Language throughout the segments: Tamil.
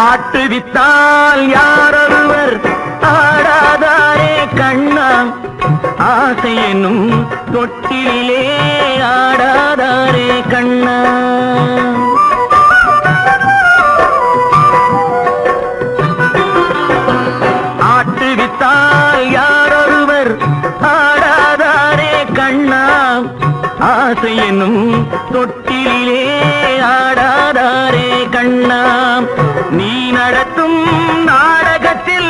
ஆட்டு வித்தால் யாரொருவர் தாய் ஆசை என்னும் தொட்டிலே ஆடாதாரே கண்ணா. ஆட்டுவித்தால் யாரொருவர் ஆடாதாரே கண்ணா. ஆசை என்னும் தொட்டிலே ஆடாதாரே கண்ணா. நீ நடத்தும் நாடகத்தில்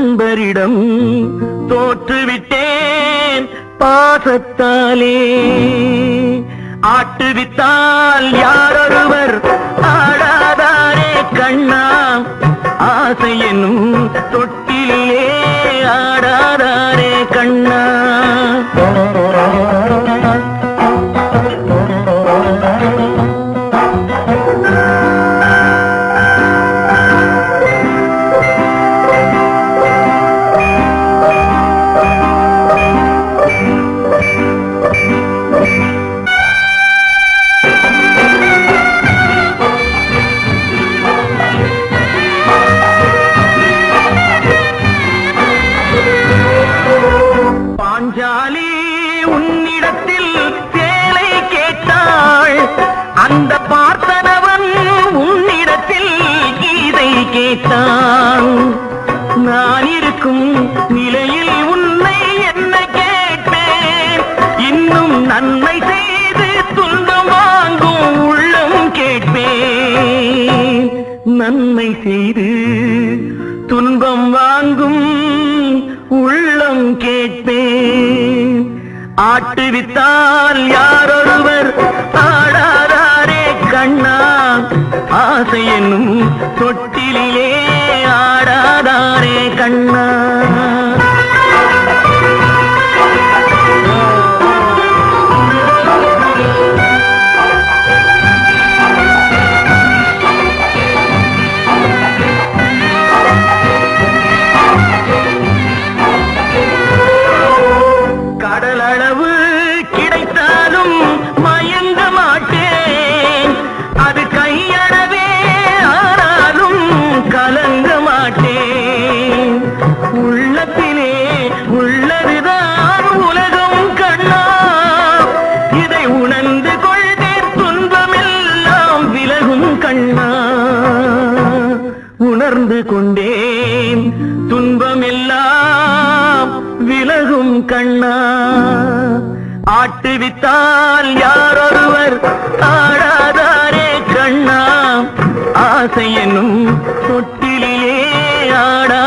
நண்பரிடம் தோற்றுவிட்டேன் பாசத்தாலே. ஆட்டுவித்தால் யாரொருவர் பாஞ்சாலி உன்னிடத்தில் சேலை கேட்டாள். அந்த பார்த்தனவன் உன்னிடத்தில் கீதை கேட்டான். நான் இருக்கும் நிலையில் உன்னை என்ன கேட்டேன்? இன்னும் நன்மை செய்து துன்பம் வாங்கும் உள்ளம் கேட்பேன். நன்மை செய்து துன்பம் வாங்கும் ஆட்டுவித்தால் யாரொருவர் ஆடாதாரே கண்ணா. ஆசை என்னும் தொட்டிலே ஆடாதாரே கண்ணா. உணர்ந்து கொண்டேன். துன்பமெல்லாம் விலகும் கண்ணா. ஆட்டுவித்தால் யாரொருவர் ஆடாதாரே கண்ணா. ஆசை என்னும் தொட்டிலேயே ஆடா.